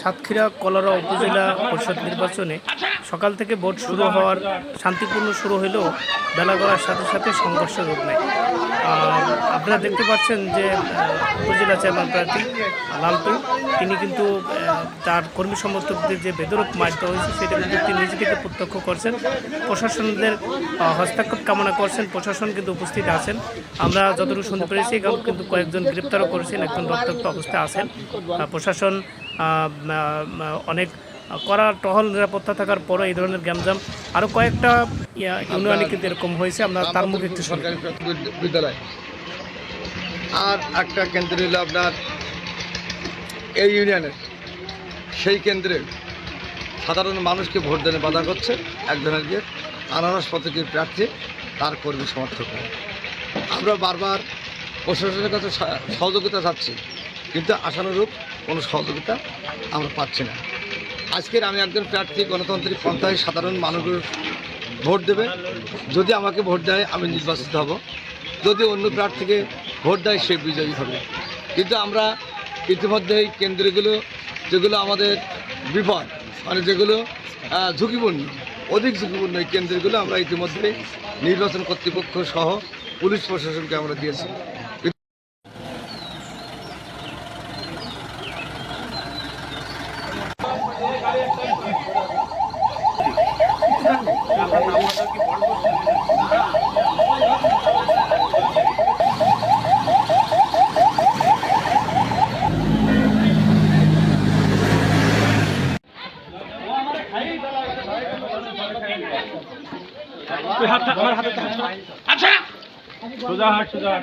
সাতক্ষীরা কলারা উপজেলা পরিষদ নির্বাচনে সকাল থেকে ভোট শুরু হওয়ার শান্তিপূর্ণ শুরু হলেও বেলা গড়ার সাথে সাথে সংঘর্ষ রূপ নেয়। আপনারা দেখতে পাচ্ছেন যে উপজেলা চেয়ারম্যান প্রার্থী লালটু তিনি কিন্তু তার কর্মী সমর্থকদের যে বেদরক মার দেওয়া হয়েছে, সেটা কিন্তু তিনি নিজে থেকে প্রত্যক্ষ করছেন। প্রশাসনদের হস্তক্ষেপ কামনা করছেন। প্রশাসন কিন্তু উপস্থিত আছেন। আমরা যতটুকু শুনতে পেরেছি কিন্তু কয়েকজন গ্রেপ্তারও করেছেন, একজন রক্তাক্ত অবস্থায় আছেন। প্রশাসন অনেক করা টহল নিরাপত্তা থাকার পরও এই ধরনের গ্যামজাম। আরও কয়েকটা ইয়া, ইউনিয়নে কিন্তু এরকম হয়েছে আমরা তার মুখে একটু সরকারি বিদ্যালয়। আর একটা কেন্দ্র হলো আপনার এই ইউনিয়নের। সেই কেন্দ্রে সাধারণ মানুষকে ভোট দিতে বাধা করছে একজনের যে আনারস পথকের প্রার্থী তার কর্মী সমর্থক। আমরা বারবার প্রশাসনের কাছে সহ- সহযোগিতা চাচ্ছি কিন্তু আশানুরূপ কোনো সহযোগিতা আমরা পাচ্ছি না। আজকের আমি একজন প্রার্থী গণতান্ত্রিক পন্থায় সাধারণ মানুষের ভোট দেবে। যদি আমাকে ভোট দেয়, আমি নির্বাচিত হব। যদি অন্য প্রার্থীকে ভোট দেয়, সে বিজয়ী হবে। কিন্তু আমরা ইতিমধ্যেই কেন্দ্রগুলো, যেগুলো আমাদের বিপদ মানে যেগুলো ঝুঁকিপূর্ণ, অধিক ঝুঁকিপূর্ণ এই কেন্দ্রগুলো আমরা ইতিমধ্যে নির্বাচন কর্তৃপক্ষ সহ পুলিশ প্রশাসনকে আমরা দিয়েছি। আচ্ছা সোজা হাট সোজা